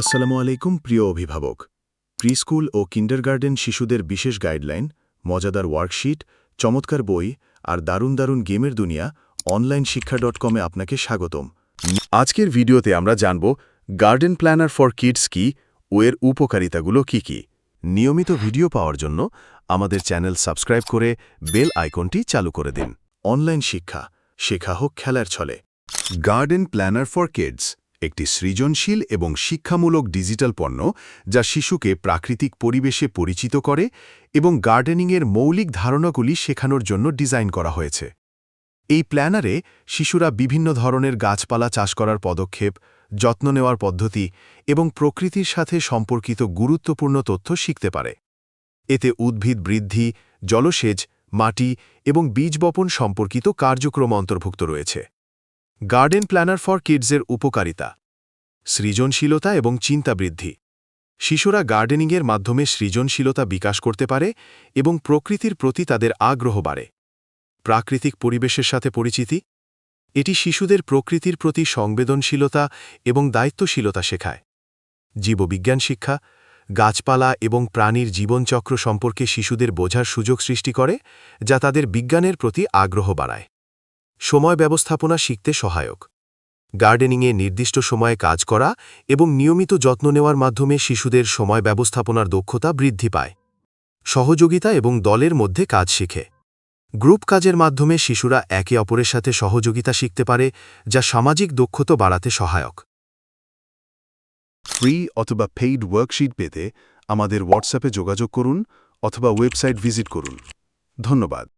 আসসালামু আলাইকুম, প্রিয় অভিভাবক। প্রিস্কুল ও কিন্ডারগার্ডেন শিশুদের বিশেষ গাইডলাইন, মজাদার ওয়ার্কশিট, চমৎকার বই আর দারুণ দারুণ গেমের দুনিয়া অনলাইন শিক্ষা ডট কমে আপনাকে স্বাগতম। আজকের ভিডিওতে আমরা জানব, গার্ডেন প্ল্যানার ফর কিডস কি ও এর উপকারিতাগুলো কি কি। নিয়মিত ভিডিও পাওয়ার জন্য আমাদের চ্যানেল সাবস্ক্রাইব করে বেল আইকনটি চালু করে দিন। অনলাইন শিক্ষা, শেখা হোক, খেলার ছলে। Garden planner for kids. একটি সৃজনশীল এবং শিক্ষামূলক ডিজিটাল পণ্য যা শিশুকে প্রাকৃতিক পরিবেশে পরিচিত করে এবং গার্ডেনিংয়ের মৌলিক ধারণাগুলি শেখানোর জন্য ডিজাইন করা হয়েছে। এই প্ল্যানারে শিশুরা বিভিন্ন ধরনের গাছপালা চাষ করার পদক্ষেপ, যত্ন নেওয়ার পদ্ধতি এবং প্রকৃতির সাথে সম্পর্কিত গুরুত্বপূর্ণ তথ্য শিখতে পারে। এতে উদ্ভিদ বৃদ্ধি, জলসেচ, মাটি এবং বীজ বপন সম্পর্কিত কার্যক্রম অন্তর্ভুক্ত রয়েছে। গার্ডেন প্ল্যানার ফর কিডসের উপকারিতা। সৃজনশীলতা এবং চিন্তা বৃদ্ধি। শিশুরা গার্ডেনিংয়ের মাধ্যমে সৃজনশীলতা বিকাশ করতে পারে এবং প্রকৃতির প্রতি তাদের আগ্রহ বাড়ে। প্রাকৃতিক পরিবেশের সাথে পরিচিতি। এটি শিশুদের প্রকৃতির প্রতি সংবেদনশীলতা এবং দায়িত্বশীলতা শেখায়। জীববিজ্ঞান শিক্ষা, গাছপালা এবং প্রাণীর জীবনচক্র সম্পর্কে শিশুদের বোঝার সুযোগ সৃষ্টি করে, যা তাদের বিজ্ঞানের প্রতি আগ্রহ বাড়ায়। সময় ব্যবস্থাপনা শিখতে সহায়ক। গার্ডেনিংয়ে নির্দিষ্ট সময়ে কাজ করা এবং নিয়মিত যত্ন নেওয়ার মাধ্যমে শিশুদের সময় ব্যবস্থাপনার দক্ষতা বৃদ্ধি পায়। সহযোগিতা এবং দলের মধ্যে কাজ শিখে। গ্রুপ কাজের মাধ্যমে শিশুরা একে অপরের সাথে সহযোগিতা শিখতে পারে, যা সামাজিক দক্ষতা বাড়াতে সহায়ক। ফ্রি অথবা পেইড ওয়ার্কশিট পেতে আমাদের হোয়াটসঅ্যাপে যোগাযোগ করুন অথবা ওয়েবসাইট ভিজিট করুন। ধন্যবাদ।